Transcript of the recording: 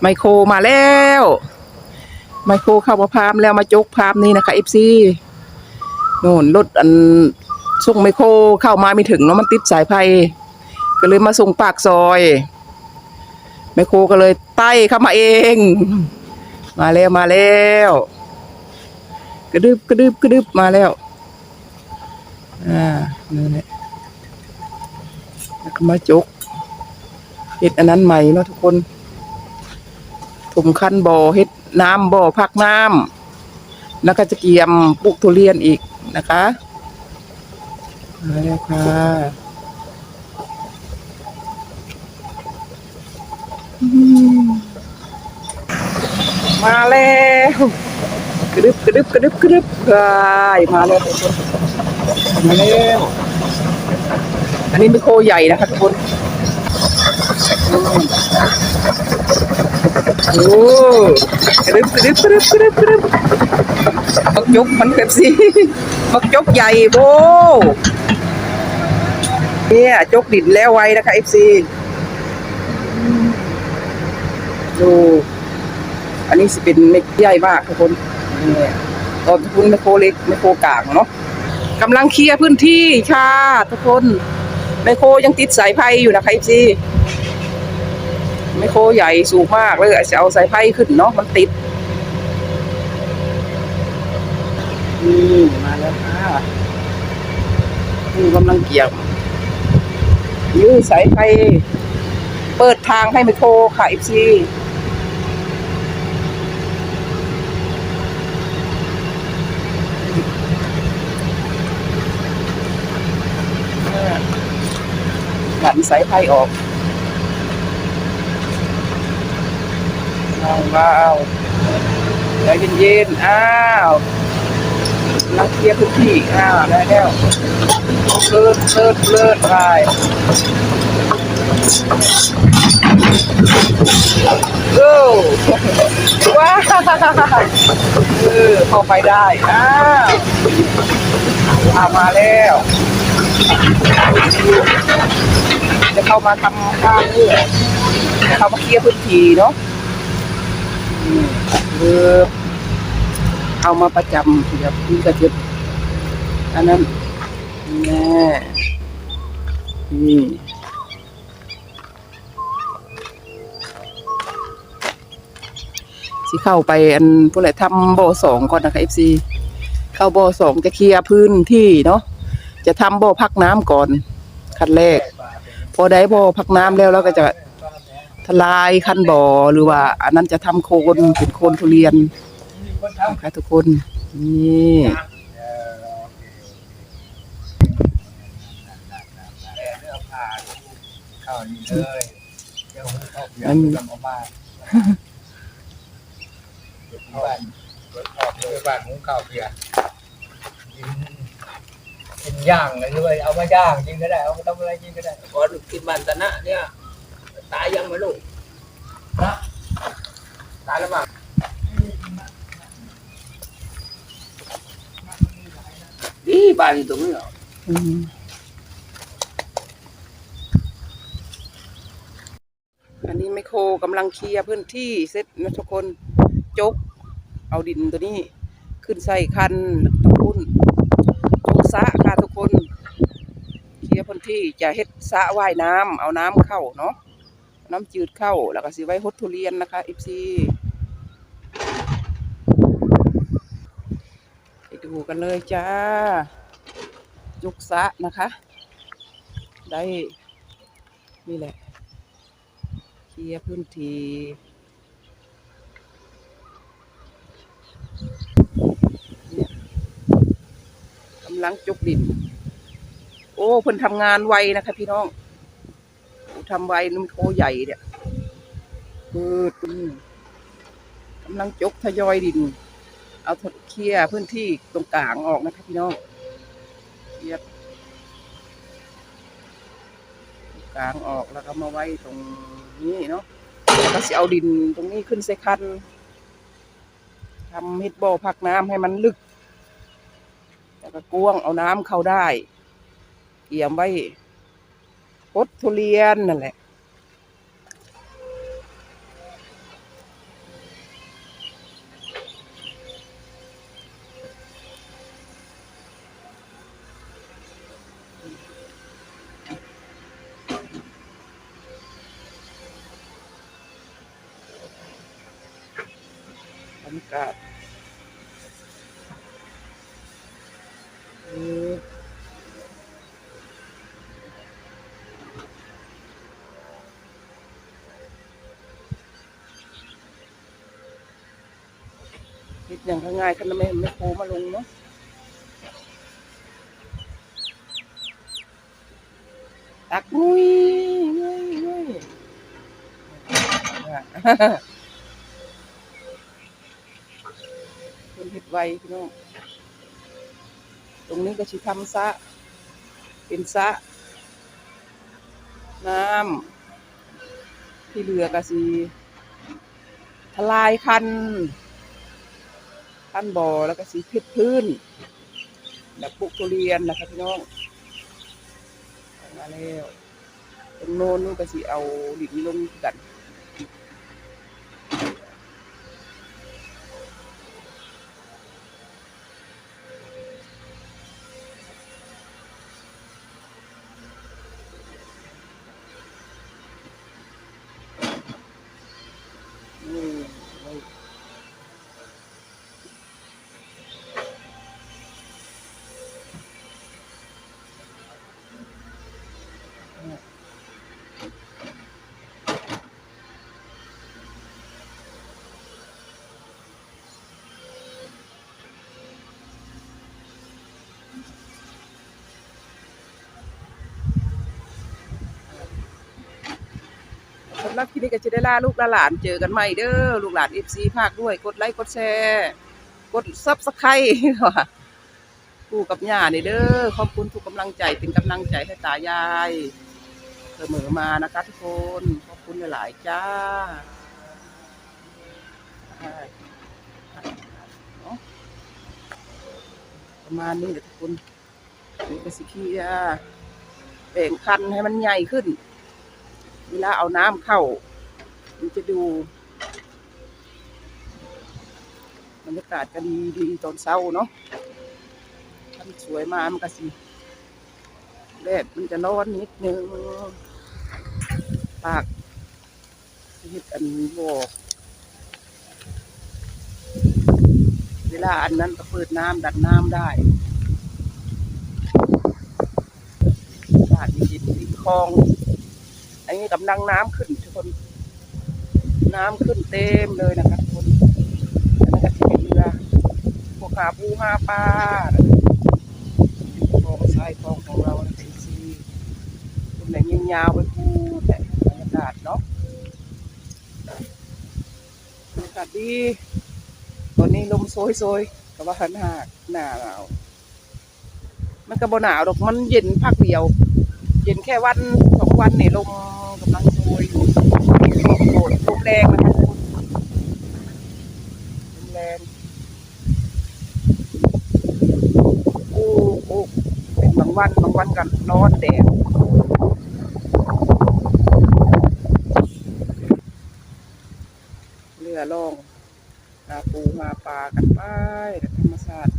ไมโครมาแล้ว ไมโครเข้ามาพามแล้วมาจกพามนี่นะคะเอฟซีโน่นรถอันส่งไมโครเข้ามาไม่ถึงเนาะมันติดสายไฟก็เลยมาส่งปากซอย ไมโครก็เลยไต่เข้ามาเอง มาแล้วมาแล้วกระดึบกระดึบกระดึบมาแล้วอ่านั่นแหละแล้วก็มาจกเห็ดอันนั้นใหม่เนาะทุกคน ถมคั้นบ่อเห็ดน้ำบ่อพักน้ำแล้วก็จะเกียมปลูกทุเรียนอีกนะคะมาแล้วค่ะมาแล้วกระดึบกระดึบกระดึบกระดึบกายมาแล้วมาแล้วอันนี้ไมโคใหญ่นะคะทุกคน โอ้กระดึบกระดึบกระดึบกระดึบกระดึบมักยกมันแบบสิมักยกใหญ่โบเนี่ยจกดินแล้วไว้นะคะเอฟซีดู อันนี้สิเป็นเม็ดใหญ่มากทุกคนนี่ตอนทุกคนไมโครเล็กไมโครกลางเนาะกำลังเคลียร์พื้นที่ค่ะทุกคนไมโครยังติดสายไฟอยู่นะคะอีซี ไม่โคใหญ่สูงมากเลยอาจะเอาสายไฟขึ้นเนาะมันติดนี่มาแล้วค่ะนี่กำลังเกี่ยวยื้อสายไฟเปิดทางให้ไมโครค่ะอีซีดันสายไฟออก ว้าวว้าใจเย็นๆอ้าวลังเคลียร์พื้นที่อ้าวได้แล้วเลิศเลิศเลิศไปโอ้ว้าเออเข้าไปได้อ้าวอามาแล้ว จะเข้ามาทำข้าวนี่จะเข้ามาเคลียร์พื้นที่เนาะ อืมเอเอามาประจำเดี๋ยวพี่ก็จะอันนั้นแน่นี่สิเข้าไปอันพวกอะไรทำบ่อสองก่อนนะคะเอฟซีเข้าบ่อสองจะเคลียร์พื้นที่เนาะจะทำบ่อพักน้ำก่อน ขั้นแรก พอได้บ่อพักน้ำแล้วเราก็จะ ทลายคันบ่อหรือว่า อันนั้นจะทำโคนเป็นโคนทุเรียนนะคะทุกคนนี่เข้านี่เลยเดี๋ยวผมเข้าเพียอันงจำเอามาเดี๋ยวที่บ้านเดี๋ยวออกไปบ้านผมเข้าเพียงกินกินย่างเลยด้วยเอามาย่างกินก็ได้ เอามาทำอะไรกินก็ได้พอกินบันตนะเนี่ย ตายยังไม่ลูกนะตายแล้วมั้งนี่บ้านอยู่ตรงนี้เหรออืมอันนี้ไมโครกำลังเคลียร์พื้นที่เสร็จนะทุกคนจก เอาดินตัวนี้ ขึ้นใส่คันตะพุนจกสะค่ะทุกคน เคลียร์พื้นที่จะเฮ็ดสะว่ายน้ำเอาน้ำเข้าเนาะ น้ำจืดเข้าแล้วก็สิไว้ฮดทุเรียนนะคะเอฟซีไปดูกันเลยจ้า จุกสะนะคะ ได้ นี่แหละเคลียร์พื้นที่กำลังจุกดิน โอ้เพิ่นทำงานไวนะคะพี่น้อง ทำไวนุ่มโคใหญ่เนี่ยเปิดกำลังจกทยอยดิน เอาเคลียร์พื้นที่ตรงกลางออกนะคะพี่น้องเคลียร์กลางออกแล้วก็มาไว้ตรงนี้เนาะแล้วก็สิเอาดินตรงนี้ขึ้นใส่คันทำเฮ็ดบ่อพักน้ำให้มันลึก แล้วก็กว้างเอาน้ำเข้าได้เกี่ยมไว้ กดทุเรียนนั่นแหละอากาศ ดอย่างง่ายๆกันนะไม่ไม่โคมาลงเนาะตักงุยงุยงุยคนเห็ดไวพี่น้องตรงนี้ก็ชิทำซะ เป็นซะ น้ำที่เหลือก็สีทลายคัน คันบ่อแล้วก็สีเพชรพื้นแบบปลูกทุเรียนนะครับพี่น้องมาแล้วตรงโน้นนู่นก็สีเอาหลินลงกัน รับคลิปนี้ก็จะได้ล่าลูกลหลานเจอกันใหม่เด้อลูกหลานเอฟซีภาคด้วย กดไลค์กดแชร์กดซับสไครต์ปู่กับย่านี่เด้อขอบคุณทุกกำลังใจเป็นกำลังใจให้ตายายเสมอมานะคะทุกคนขอบคุณหลายๆจ้าเนาะประมาณนี้แหละทุกคนนี่ก็สิเคียแบ่งคันให้มันใหญ่ขึ้น เวลาเอาน้ำเข้ามันจะดูบรรยากาศก็ดีดีตอนเช้าเนาะถ้ามันสวยมามันก็สิแดดมันจะร้อนนิดนึงปากเฮ็ดอันบอกเวลาอันนั้นก็เปิดน้ำดันน้ำได้อากาศเย็นๆริมคลอง นี้กำลังน้ำขึ้นทุกคน น้ำขึ้นเต็มเลยนะครับทุกคนอันนั้นก็จะเป็นเรือพวกหาปูหาปลาคลองทรายคลองของเรานะเป็นซีเป็นไหนยิงยาวไปพูดแต่บรรยากาศเนาะบรรยากาศดีตอนนี้ลมโซยๆก็ว่าหันหากหน้าหนาวมันก็บ่หนาวดอกมันเย็นพักเดียว เย็นแค่วันสองวันเนี่ยลมกำลังโชยอยู่ลมโกรธลม แรงนะคะทุกคนลมแรงโอ้โอ้เป็นบางวันบางวันกันร้อนแดดเรือล่องหาปูหาปลากันไปธรรมชาติ